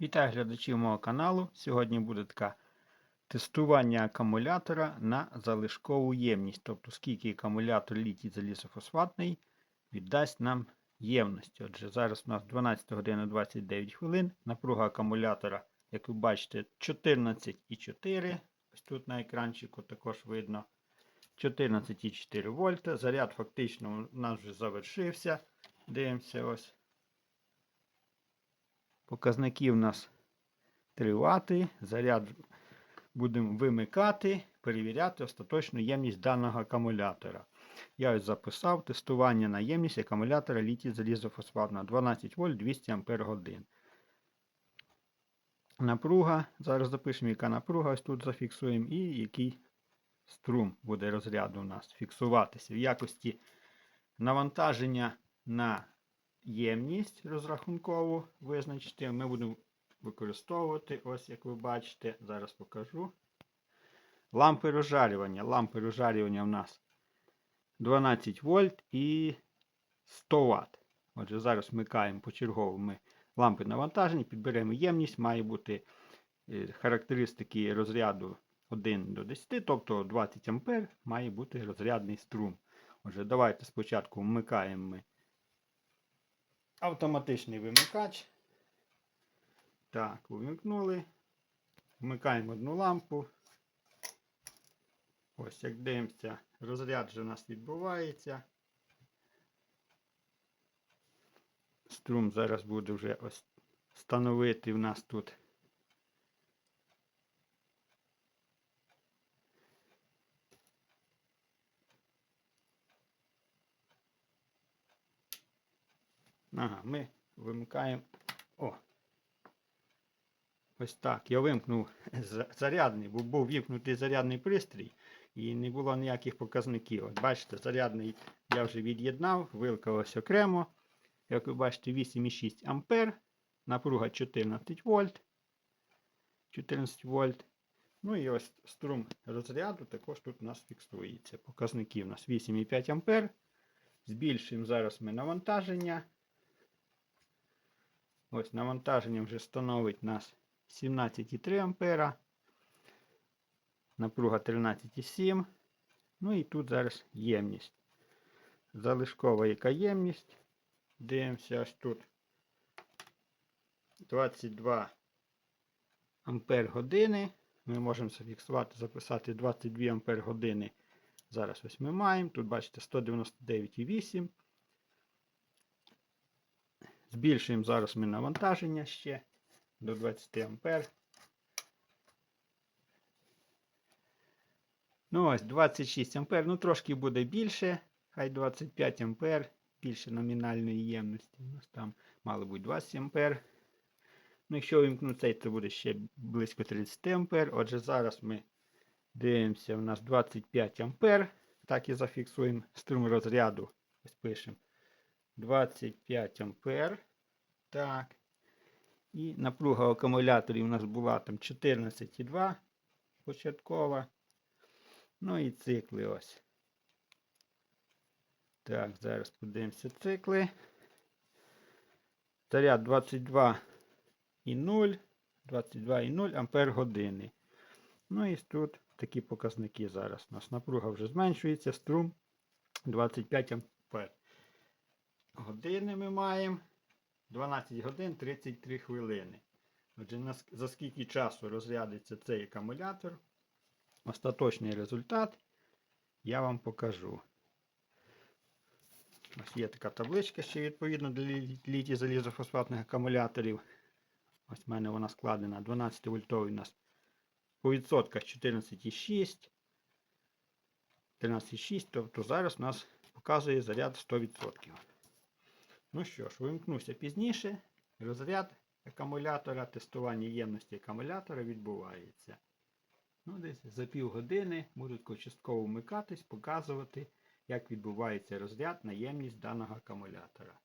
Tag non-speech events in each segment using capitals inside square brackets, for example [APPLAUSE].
Вітаю глядачів мого каналу. Сьогодні буде таке тестування акумулятора на залишкову ємність. Тобто, скільки акумулятор літій залізофосфатний віддасть нам ємності. Отже, зараз у нас 12 година 29 хвилин. Напруга акумулятора, як ви бачите, 14,4. Ось тут на екранчику також видно 14,4 вольта. Заряд фактично у нас вже завершився. Дивимося ось. Показники у нас 3 Вт. Заряд будемо вимикати, перевіряти остаточну ємність даного акумулятора. Я ось записав тестування на ємність акумулятора літій залізофосфатного 12 вольт 200 Ампер годин. Напруга. Зараз запишемо, яка напруга, ось тут зафіксуємо, і який струм буде розряду у нас фіксуватися. В якості навантаження на ємність розрахункову визначити. Ми будемо використовувати, ось як ви бачите, зараз покажу. Лампи розжарювання. Лампи розжарювання в нас 12 вольт і 100 Вт. Отже, зараз вмикаємо почергово ми лампи навантаження, підберемо ємність, має бути е, характеристики розряду 1 до 10, тобто 20 А має бути розрядний струм. Отже, давайте спочатку вмикаємо ми автоматичний вимикач. Так, увімкнули. Вмикаємо одну лампу. Ось, як дивимося, розряд вже у нас відбувається. Струм зараз буде вже ось становити в нас тут. Ага, ми вимикаємо. О! Ось так. Я вимкнув [LAUGHS] зарядний, бо був вімкнутий зарядний пристрій і не було ніяких показників. От бачите, зарядний я вже від'єднав, вилка ось окремо. Як ви бачите, 8,6 ампер, напруга 14 вольт. 14 вольт. Ну і ось струм розряду також тут у нас фіксується. Показники у нас 8,5 ампер. Збільшуємо зараз ми навантаження. Ось навантаження вже становить нас 17,3 ампера. Напруга 13,7. Ну і тут зараз ємність. Залишкова яка ємність. Дивимося ось тут. 22 ампер години. Ми можемо зафіксувати, записати 22 ампер години. Зараз ось ми маємо. Тут бачите 199,8. Збільшуємо зараз ми навантаження ще до 20 ампер. Ну ось 26 ампер. Ну трошки буде більше. Хай 25 ампер. Більше номінальної ємності. У нас там мало бути 20 ампер. Ну, якщо вимкну цей, то буде ще близько 30 ампер. Отже, зараз ми дивимося, у нас 25 ампер. Так і зафіксуємо струм розряду. Ось пишемо. 25 ампер. Так. І напруга акумуляторів у нас була там 14,2 початкова. Ну і цикли ось. Так, зараз подивимося цикли. Заряд 22,0, 22,0 ампер години. Ну і тут такі показники зараз. У нас напруга вже зменшується, струм 25 ампер. Години ми маємо 12 годин 33 хвилини. Отже, за скільки часу розрядиться цей акумулятор, остаточний результат я вам покажу. Ось є така табличка ще відповідно для літій залізофосфатних акумуляторів. Ось в мене вона складена 12 вольтовий у нас по відсотках 14,6. 13,6, тобто зараз у нас показує заряд 100%. Ну що ж, вимкнуся пізніше. Розряд акумулятора, тестування ємності акумулятора відбувається. Ну, десь за півгодини будуть частково вмикатись, показувати, як відбувається розряд на ємність даного акумулятора.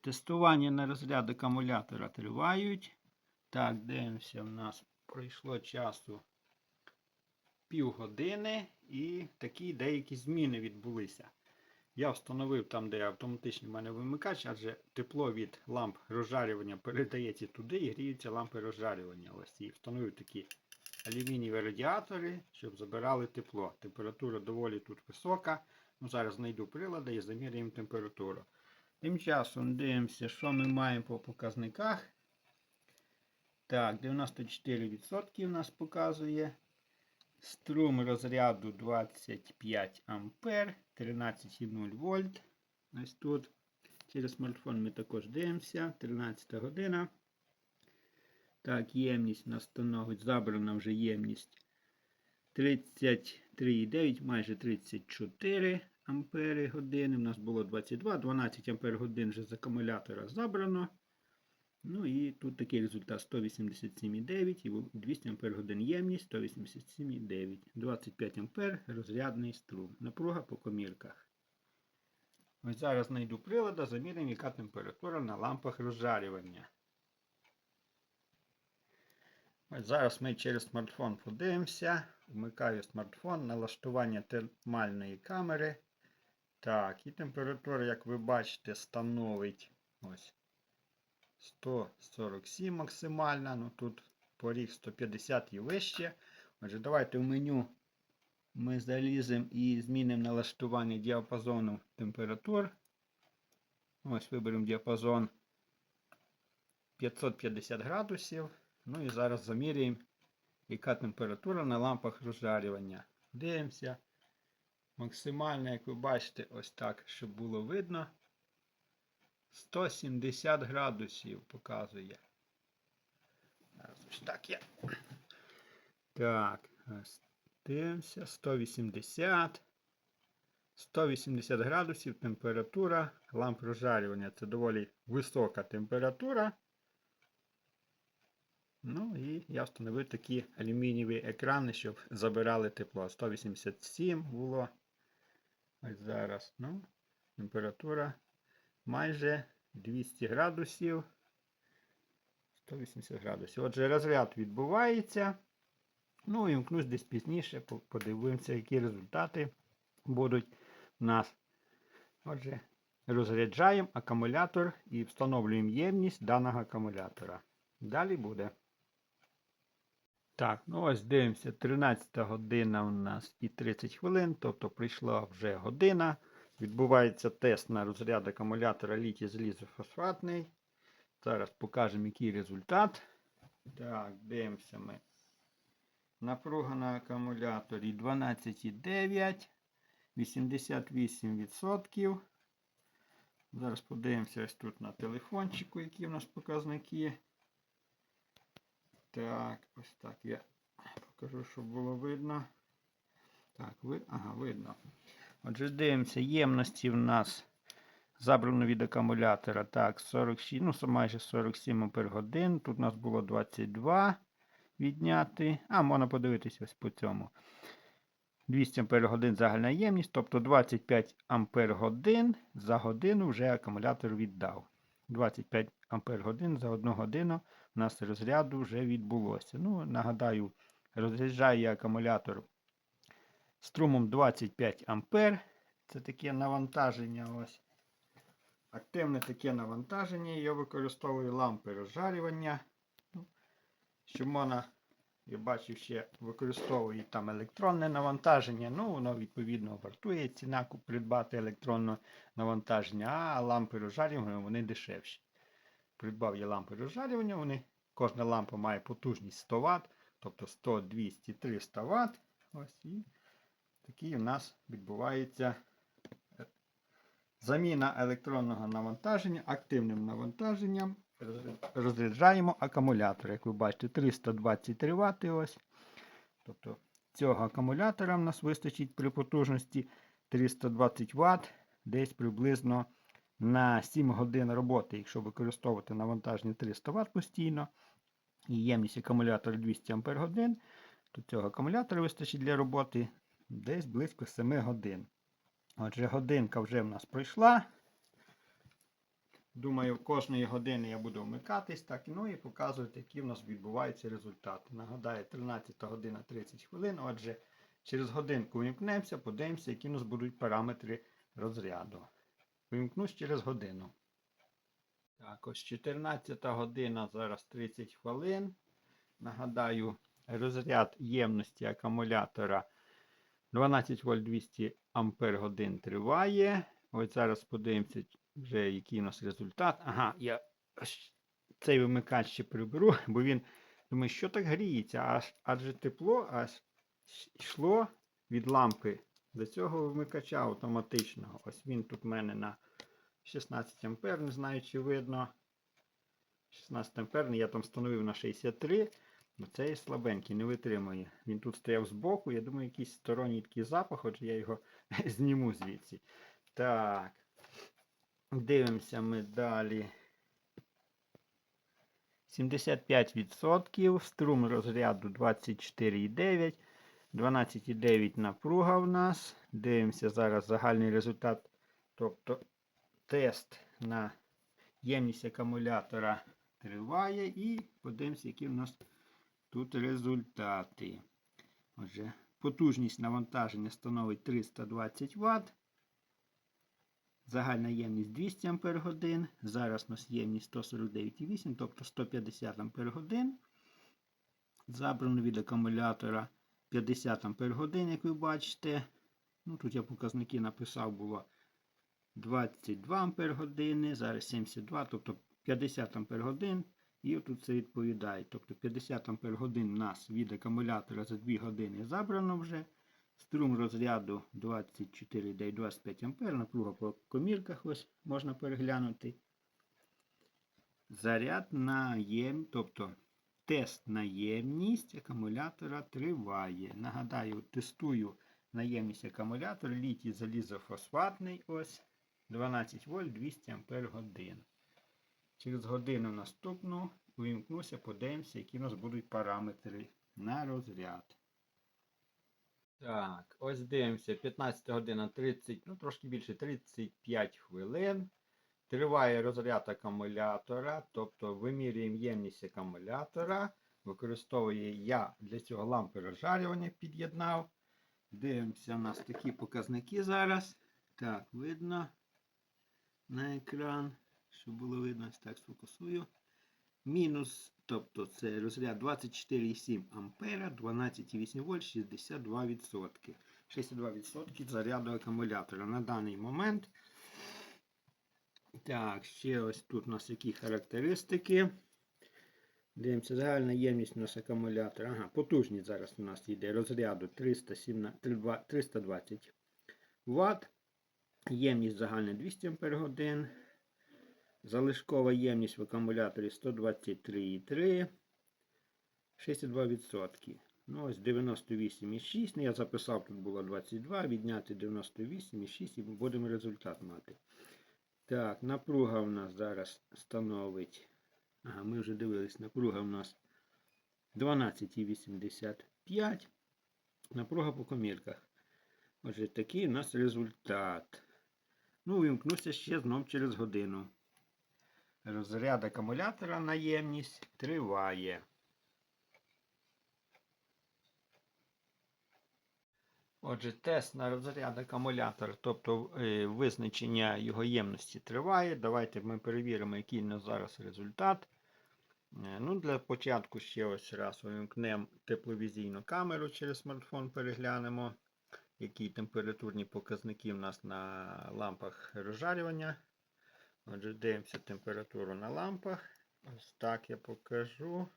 Тестування на розряд акумулятора тривають. Так, дивимося, в нас пройшло часу півгодини і такі деякі зміни відбулися. Я встановив там, де автоматичний в мене вимикач, адже тепло від ламп розжарювання передається туди і гріються лампи розжарювання. Ось і встановив такі алюмінієві радіатори, щоб забирали тепло. Температура доволі тут висока. Ну, зараз знайду прилади і заміряємо температуру. Тим часом дивимося, що ми маємо по показниках. Так, 94% у нас показує. Струм розряду 25 ампер, 13,0 вольт. Ось тут. Через смартфон ми також дивимося. 13 година. Так, ємність у нас становить, забрана вже ємність 33,9, майже 34 ампери години. У нас було 22, 12 ампер годин вже з акумулятора забрано. Ну і тут такий результат 187,9 і 200 ампер годин ємність 187,9. 25 ампер розрядний струм. Напруга по комірках. Ось зараз знайду прилада, заміряємо, яка температура на лампах розжарювання. Ось зараз ми через смартфон подивимося. Вмикаю смартфон, налаштування термальної камери. Так, і температура, як ви бачите, становить ось 147 максимальна. Ну тут поріг 150 і вище. Отже, давайте в меню ми заліземо і змінимо налаштування діапазону температур. Ось виберемо діапазон 550 градусів. Ну і зараз заміряємо, яка температура на лампах розжарювання. Дивимося. Максимально, як ви бачите, ось так, щоб було видно. 170 градусів показує. Так є. Так, дивимося. 180. 180 градусів температура ламп розжарювання. Це доволі висока температура. Ну і я встановив такі алюмінієві екрани, щоб забирали тепло. 187 було. Ось зараз. Ну, температура майже 200 градусів. 180 градусів. Отже, розряд відбувається. Ну і вмкнусь десь пізніше, подивимося, які результати будуть у нас. Отже, розряджаємо акумулятор і встановлюємо ємність даного акумулятора. Далі буде. Так, ну ось дивимося, 13 година у нас і 30 хвилин, тобто прийшла вже година. Відбувається тест на розряд акумулятора літій залізофосфатний. Зараз покажемо, який результат. Так, дивимося ми. Напруга на акумуляторі 12,9, 88%. Зараз подивимося ось тут на телефончику, які в нас показники. Так, ось так я покажу, щоб було видно. Так, ви... ага, видно. Отже, дивимося, ємності в нас забрано від акумулятора. Так, 46, ну майже 47 ампер годин. Тут у нас було 22 відняти. А, можна подивитися ось по цьому. 200 ампер годин загальна ємність, тобто 25 ампер годин за годину вже акумулятор віддав. 25 ампер годин за одну годину у нас розряду вже відбулося. Ну, нагадаю, розряджає акумулятор струмом 25 ампер. Це таке навантаження. ось. Активне таке навантаження. Я використовую лампи розжарювання. Ну, Що можна, я бачив, ще використовую там електронне навантаження. Ну, воно відповідно вартує ціна придбати електронне навантаження, а лампи розжарювання вони дешевші. Придбав я лампи розжарювання, вони, кожна лампа має потужність 100 Вт, тобто 100, 200, 300 Вт. Ось і такий у нас відбувається е, заміна електронного навантаження активним навантаженням. Розряджаємо акумулятор. Як ви бачите, 323 Вт. Ось. Тобто цього акумулятора в нас вистачить при потужності 320 Вт, десь приблизно на 7 годин роботи, якщо використовувати навантаження 300 Вт постійно. І ємність акумулятора 200 Ампер годин, то цього акумулятора вистачить для роботи десь близько 7 годин. Отже, годинка вже в нас пройшла. Думаю, кожної години я буду вмикатись, так, ну і показувати, які в нас відбуваються результати. Нагадаю, 13 година 30 хвилин. Отже, через годинку вимкнемося, подивимося, які в нас будуть параметри розряду. Вимкнусь через годину. Так, ось 14 година, зараз 30 хвилин. Нагадаю, розряд ємності акумулятора 12 вольт 200 ампер годин триває. Ось зараз подивимося, вже який у нас результат. Ага, я цей вимикач ще приберу, [LAUGHS] бо він думає, що так гріється, аж, адже тепло аж йшло від лампи до цього вимикача автоматичного. Ось він тут в мене на 16 ампер, не знаю, чи видно. 16 амперний, я там встановив на 63. Ну, цей слабенький, не витримує. Він тут стояв збоку, я думаю, якийсь сторонній такий запах, отже я його [LAUGHS] зніму звідси. Так. Дивимося ми далі. 75%. Струм розряду 24,9. 12,9 напруга в нас. Дивимося зараз загальний результат. Тобто тест на ємність акумулятора триває. І подивимося, які в нас тут результати. Отже, потужність навантаження становить 320 Вт. Загальна ємність 200 Ах. Зараз у нас ємність 149,8, тобто 150 Ах. Забрано від акумулятора 50 Ах, як ви бачите. Ну, Тут я показники написав, було 22 Ах, зараз 72, тобто 50 Ах. І тут це відповідає. Тобто 50 Ах у нас від акумулятора за 2 години забрано вже. Струм розряду 24,25 А. Напруга по комірках ось можна переглянути. Заряд на єм, тобто тест на ємність акумулятора триває. Нагадаю, тестую на ємність акумулятора літій залізофосфатний ось 12 вольт 200 Ампер годин. Через годину наступну увімкнуся, подивимося, які у нас будуть параметри на розряд. Так, ось дивимося, 15 година 30, ну трошки більше 35 хвилин. Триває розряд акумулятора, тобто вимірюємо ємність акумулятора. Використовую я для цього лампи розжарювання під'єднав. Дивимося, у нас такі показники зараз. Так, видно на екран, щоб було видно, ось так сфокусую. Мінус, тобто це розряд 24,7 ампера, 12,8 вольт, 62%. 62% заряду акумулятора на даний момент. Так, ще ось тут у нас які характеристики. Дивимося, загальна ємність у нас акумулятора. Ага, потужність зараз у нас йде розряду 317, 320 Вт. Ємність загальна 200 Ах. Залишкова ємність в акумуляторі 123,3, 62%. Ну, ось 98,6. Ну, я записав, тут було 22, відняти 98,6 і будемо результат мати. Так, напруга в нас зараз становить. Ага, ми вже дивились, напруга в нас 12,85. Напруга по комірках. Отже, такий у нас результат. Ну, вимкнуся ще знов через годину. Розряд акумулятора на ємність триває. Отже, тест на розряд акумулятора, тобто е, визначення його ємності триває. Давайте ми перевіримо, який у нас зараз результат. Е, ну, Для початку ще ось раз увімкнемо тепловізійну камеру через смартфон переглянемо, які температурні показники у нас на лампах розжарювання. Отже, дивимося температуру на лампах. Ось так я покажу.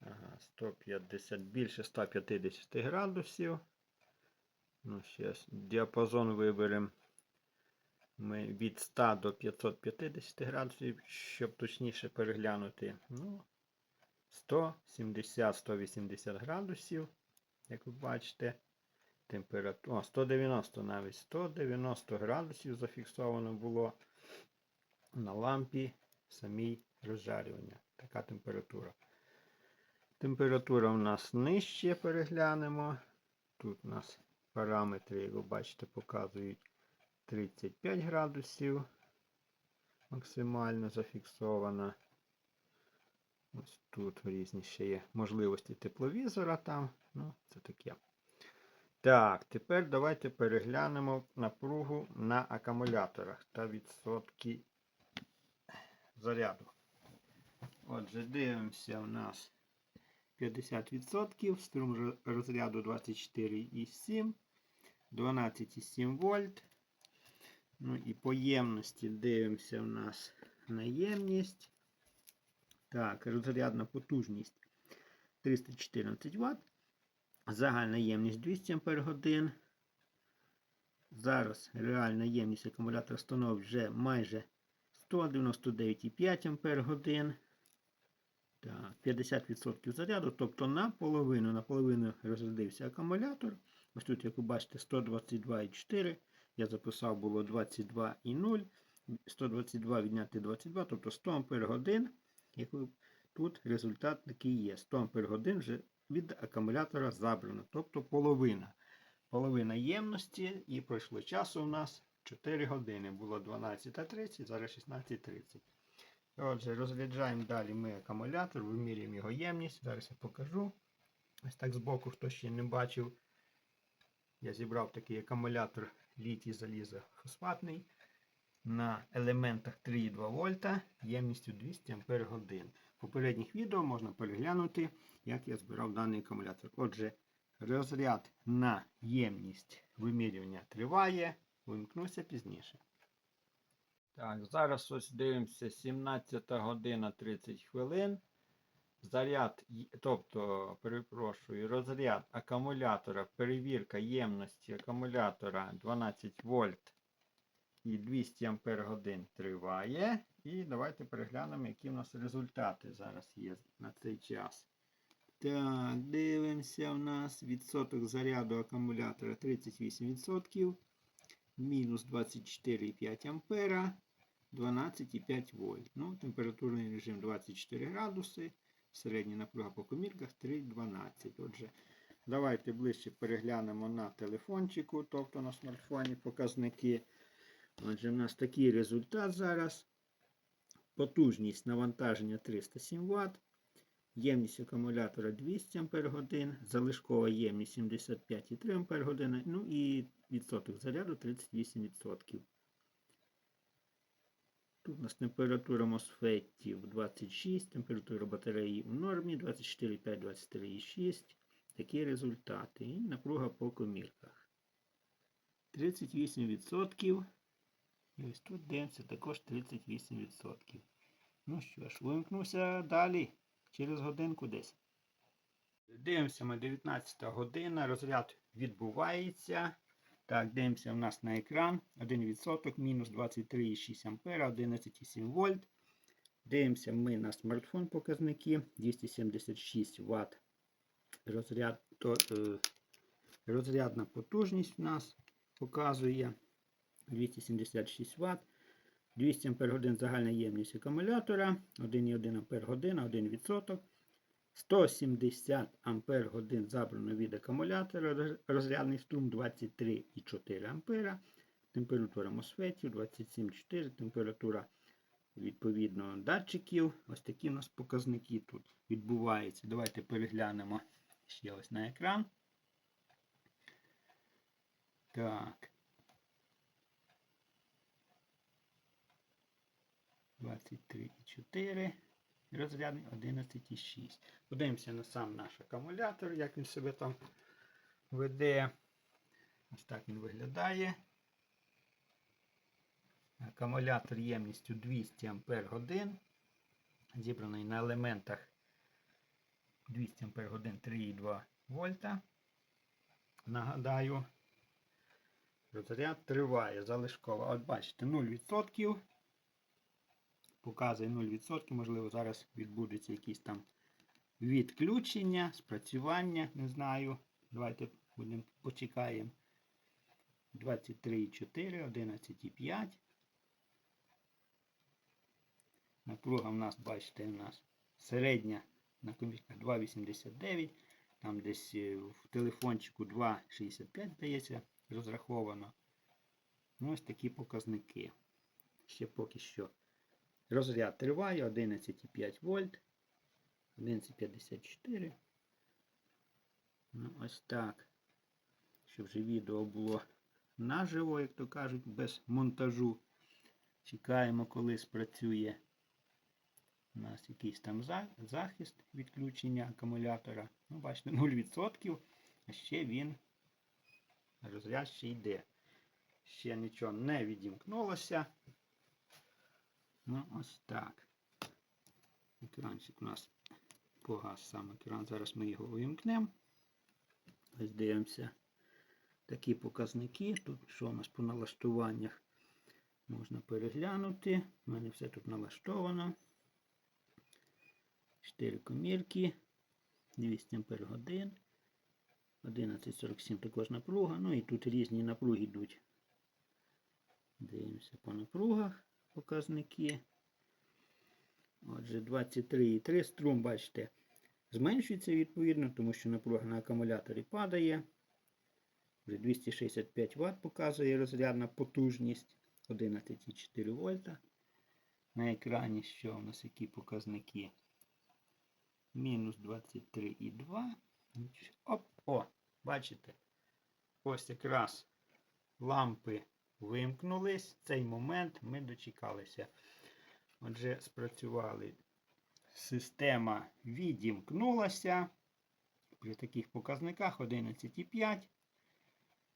Ага, 150, більше 150 градусів. Ну, зараз діапазон виберемо ми від 100 до 550 градусів, щоб точніше переглянути. Ну, 170-180 градусів, як ви бачите. Температура. О, 190 навіть 190 градусів зафіксовано було на лампі самій розжарювання. Така температура. Температура у нас нижче переглянемо. Тут у нас параметри, як ви бачите, показують 35 градусів. Максимально зафіксована. Ось тут різні ще є можливості тепловізора там. Ну, це таке. Так, тепер давайте переглянемо напругу на акумуляторах та відсотки заряду. Отже, дивимося у нас 50%, струм розряду 24,7, 12,7 вольт. Ну і по ємності дивимося у нас на ємність. Так, розрядна потужність 314 Вт. Загальна ємність 200 Ах. Зараз реальна ємність акумулятора становить вже майже 199,5 Ах. Так, 50% заряду, тобто наполовину, наполовину розрядився акумулятор. Ось тут, як ви бачите, 122,4. Я записав було 22,0. 122 відняти 22, тобто 100 Ампер. Як ви тут результат такий є. 100 Ампер годин вже від акумулятора забрано, тобто половина. Половина ємності і пройшло часу у нас 4 години. Було 12.30, зараз 16.30. Отже, розряджаємо далі ми акумулятор, вимірюємо його ємність. Зараз я покажу. Ось так збоку, хто ще не бачив. Я зібрав такий акумулятор літій заліза фосфатний на елементах 3,2 вольта ємністю 200 Ампер годин. В попередніх відео можна переглянути, як я збирав даний акумулятор. Отже, розряд на ємність вимірювання триває. Вимкнуся пізніше. Так, зараз ось дивимося 17 година 30 хвилин. Заряд, тобто, перепрошую, розряд акумулятора, перевірка ємності акумулятора 12 вольт і 200 ампер годин триває. І давайте переглянемо, які в нас результати зараз є на цей час. Так, дивимося у нас відсоток заряду акумулятора 38%, мінус 24,5 ампера, 12,5 вольт. Ну, температурний режим 24 градуси, середня напруга по комірках 3,12. Отже, давайте ближче переглянемо на телефончику, тобто на смартфоні показники. Отже, в нас такий результат зараз. Потужність навантаження 307 Вт. Ємність акумулятора 200 Ах, залишкова ємність 75,3 Ах, ну і відсоток заряду 38%. Тут у нас температура мосфетів 26, температура батареї в нормі 24,5, 23,6. Такі результати. І напруга по комірках. 38%. І ось тут дивимося також 38%. Ну що ж, вимкнувся далі. Через годинку десь. Дивимося ми 19 година. Розряд відбувається. Так, дивимося у нас на екран. 1%, мінус 23,6 А, 11,7 вольт. Дивимося ми на смартфон показники. 276 Вт. Розряд, то, е, розрядна потужність у нас показує 276 Вт. 200 Ах загальна ємність акумулятора, 1,1 Ах, 1%. 170 Ампер годин забрано від акумулятора, розрядний струм 23,4 Ампера, температура мосфетів 27,4, температура відповідно датчиків. Ось такі у нас показники тут відбуваються. Давайте переглянемо ще ось на екран. Так. 23,4. Розрядний 11,6. Подивимося на сам наш акумулятор, як він себе там веде. Ось так він виглядає. Акумулятор ємністю 200 Ампер годин. Зібраний на елементах 200 Ампер годин 3,2 вольта. Нагадаю, розряд триває залишково. От бачите, 0% показує 0%. Можливо, зараз відбудеться якісь там відключення, спрацювання, не знаю. Давайте будемо почекаємо. 23,4, 11,5. Напруга в нас, бачите, у нас середня на комірках 2,89. Там десь е, в телефончику 2,65, здається, розраховано. Ну, ось такі показники. Ще поки що. Розряд триває 11,5 вольт. 11,54. Ну, ось так. щоб вже відео було наживо, як то кажуть, без монтажу. Чекаємо, коли спрацює у нас якийсь там захист відключення акумулятора. Ну, бачите, 0%, а ще він розряд ще йде. Ще нічого не відімкнулося. Ну, ось так. Екранчик у нас погас сам екран. Зараз ми його увімкнемо. Ось дивимося. Такі показники. Тут що у нас по налаштуваннях можна переглянути. У мене все тут налаштовано. 4 комірки, 200 Ампер годин. 11.47 також напруга. Ну і тут різні напруги йдуть. Дивимося по напругах показники. Отже, 23,3 струм, бачите, зменшується відповідно, тому що напруга на акумуляторі падає. Вже 265 Вт показує розрядна потужність 11,4 вольта. На екрані що у нас які показники? Мінус 23,2. Оп, о, бачите? Ось якраз лампи вимкнулись. Цей момент ми дочекалися. Отже, спрацювали. Система відімкнулася. При таких показниках 11,5,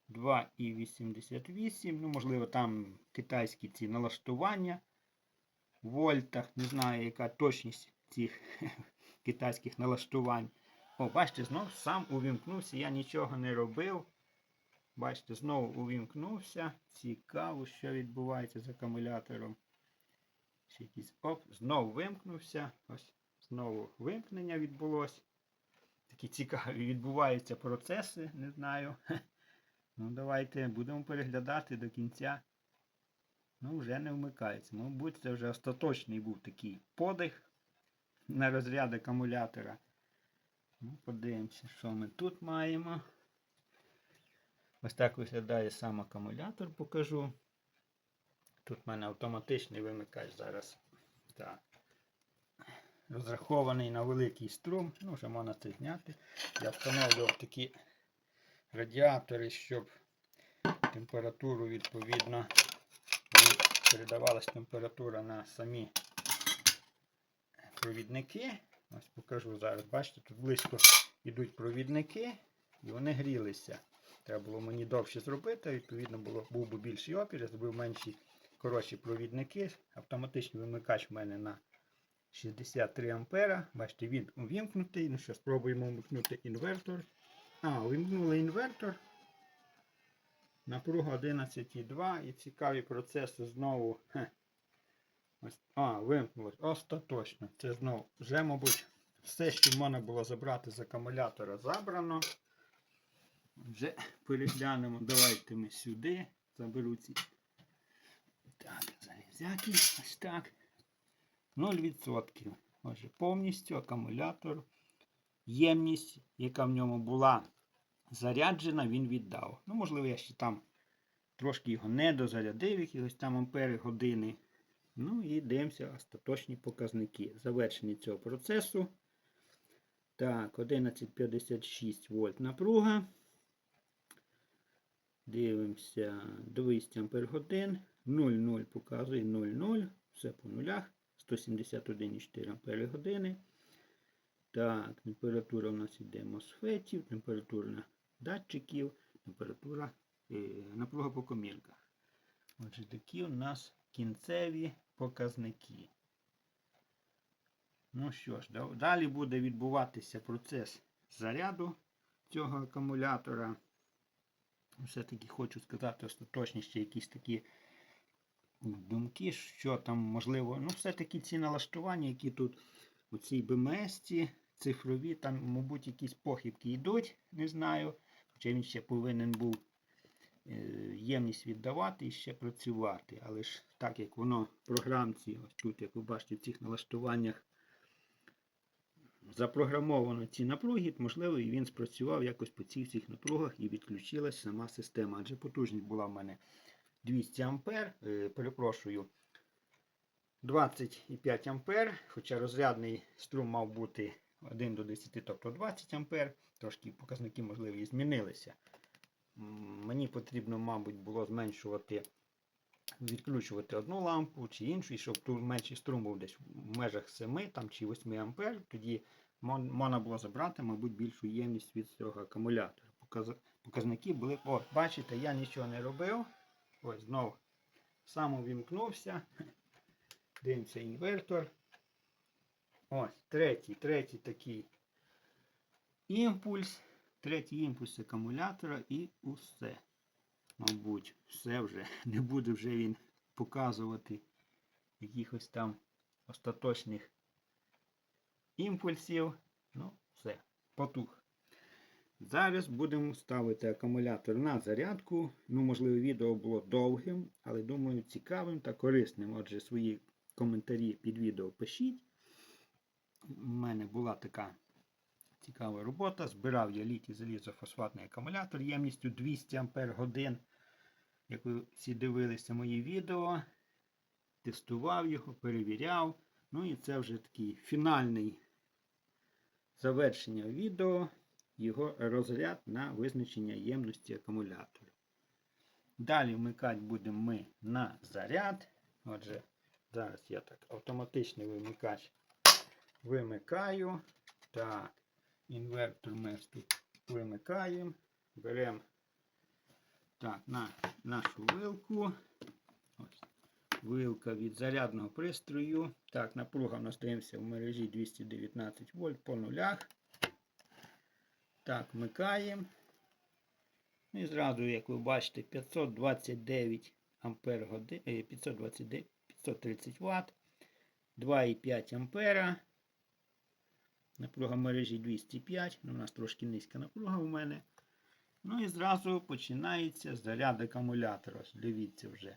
2,88. Ну, можливо, там китайські ці налаштування в вольтах. Не знаю, яка точність цих [LAUGHS] китайських налаштувань. О, бачите, знов сам увімкнувся, я нічого не робив. Бачите, знову увімкнувся. Цікаво, що відбувається з акумулятором. Якийсь оп, знову вимкнувся. Ось знову вимкнення відбулося. Такі цікаві відбуваються процеси, не знаю. Ну, давайте будемо переглядати до кінця. Ну, вже не вмикається. Мабуть, це вже остаточний був такий подих на розряд акумулятора. Ну, подивимося, що ми тут маємо. Ось так виглядає сам акумулятор, покажу. Тут в мене автоматичний вимикач зараз. Так. Розрахований на великий струм. Ну, вже можна це зняти. Я встановлював такі радіатори, щоб температуру відповідно передавалась температура на самі провідники. Ось покажу зараз. Бачите, тут близько йдуть провідники і вони грілися. Треба було мені довше зробити, відповідно, було, був би більший опір, я зробив менші коротші провідники. Автоматичний вимикач в мене на 63 ампера. Бачите, він увімкнутий. Ну що, спробуємо вмикнути інвертор. А, увімкнули інвертор. Напруга 11,2 і цікаві процеси знову. Хе. Ось, а, вимкнулось. Остаточно. Це знову вже, мабуть, все, що можна було забрати з акумулятора, забрано. Вже переглянемо. Давайте ми сюди. Заберу ці. Так, залізяки. Ось так. 0%. Отже, повністю акумулятор. Ємність, яка в ньому була заряджена, він віддав. Ну, можливо, я ще там трошки його не дозарядив, якихось там ампери години. Ну і дивимося остаточні показники. Завершення цього процесу. Так, 1156 вольт напруга. Дивимося 200 ампер годин. 0,0 показує 0,0. Все по нулях. 171,4 ампери години. Так, температура у нас йде мосфетів, температура датчиків, температура е, напруга по комірках. Отже, такі у нас кінцеві показники. Ну що ж, далі буде відбуватися процес заряду цього акумулятора. Все-таки хочу сказати остаточні ще якісь такі думки, що там можливо. Ну, все-таки ці налаштування, які тут у цій БМС, цифрові, там, мабуть, якісь похибки йдуть, не знаю. Хоча він ще повинен був е, ємність віддавати і ще працювати. Але ж так як воно в програмці, ось тут, як ви бачите, в цих налаштуваннях запрограмовано ці напруги, можливо, і він спрацював якось по цих цих напругах і відключилась сама система. Адже потужність була в мене 200 ампер, е, перепрошую, 25 ампер, хоча розрядний струм мав бути 1 до 10, тобто 20 ампер. Трошки показники, можливо, і змінилися. мені потрібно, мабуть, було зменшувати, відключувати одну лампу чи іншу, і щоб тут менший струм був десь в межах 7 там, чи 8 ампер, тоді можна було забрати, мабуть, більшу ємність від цього акумулятора. Показ- Показники були. О, бачите, я нічого не робив. Ось знову сам увімкнувся. [LAUGHS] Дивимося інвертор. Ось, третій, третій такий імпульс. Третій імпульс акумулятора і усе. Мабуть, все вже. [LAUGHS] Не буде вже він показувати якихось там остаточних імпульсів. Ну, все, потух. Зараз будемо ставити акумулятор на зарядку. Ну, можливо, відео було довгим, але думаю, цікавим та корисним. Отже, свої коментарі під відео пишіть. У мене була така цікава робота. Збирав я літій залізофосфатний акумулятор ємністю 200 Ампер. Як ви всі дивилися мої відео, тестував його, перевіряв. Ну і це вже такий фінальний завершення відео, його розряд на визначення ємності акумулятора. Далі вмикати будемо ми на заряд. Отже, зараз я так автоматичний вимикач вимикаю. Так, інвертор ми тут вимикаємо. Беремо так, на нашу вилку. Ось. Вилка від зарядного пристрою. Так, напруга в нас стоїмося в мережі 219 вольт по нулях. Так, вмикаємо. І зразу, як ви бачите, 529 ампер годин, 529, 530 Вт, 2,5 ампера. Напруга мережі 205. Ну, у нас трошки низька напруга у мене. Ну і зразу починається заряд акумулятора. Дивіться вже.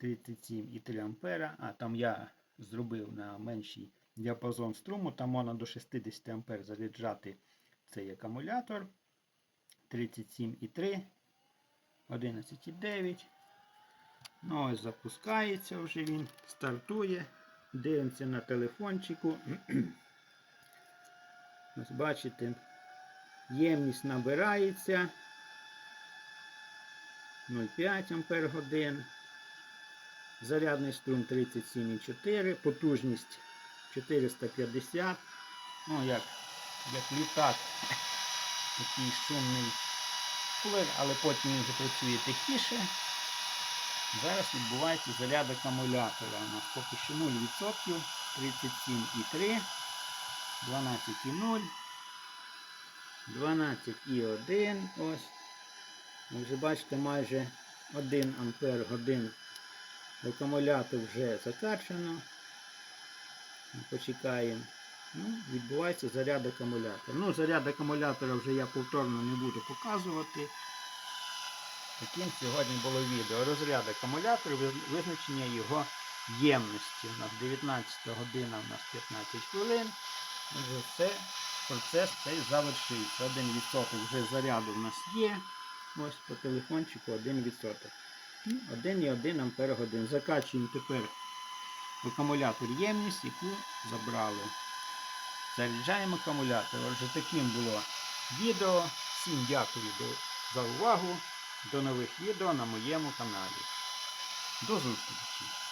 37,3 ампера. А там я зробив на менший діапазон струму. Там можна до 60 ампер заряджати цей акумулятор. 37,3, 11,9. Ну ось запускається вже він, стартує. Дивимося на телефончику. [CLEARS THROAT] Ось бачите, ємність набирається 0,5 ампер годин. Зарядний струм 37,4, потужність 450. Ну, як, як літак, такий шумний кулер, але потім він вже працює тихіше. Зараз відбувається заряд акумулятора. У нас поки що 0%, 37,3, 12,0, 12,1. Ось. Ви вже бачите, майже 1 ампер годин акумулятор вже закачано. Почекаємо. Ну, відбувається заряд акумулятора. Ну, заряд акумулятора вже я повторно не буду показувати. Таким сьогодні було відео. Розряд акумулятора, визначення його ємності. У нас 19 година, у нас 15 хвилин. Отже, все, процес цей завершився. 1% вже заряду в нас є. Ось по телефончику 1%. Ну, 1,1 ампер годин. Закачуємо тепер в акумулятор ємність, яку забрали. Заряджаємо акумулятор. Отже, таким було відео. Всім дякую за увагу. До нових відео на моєму каналі. До зустрічі!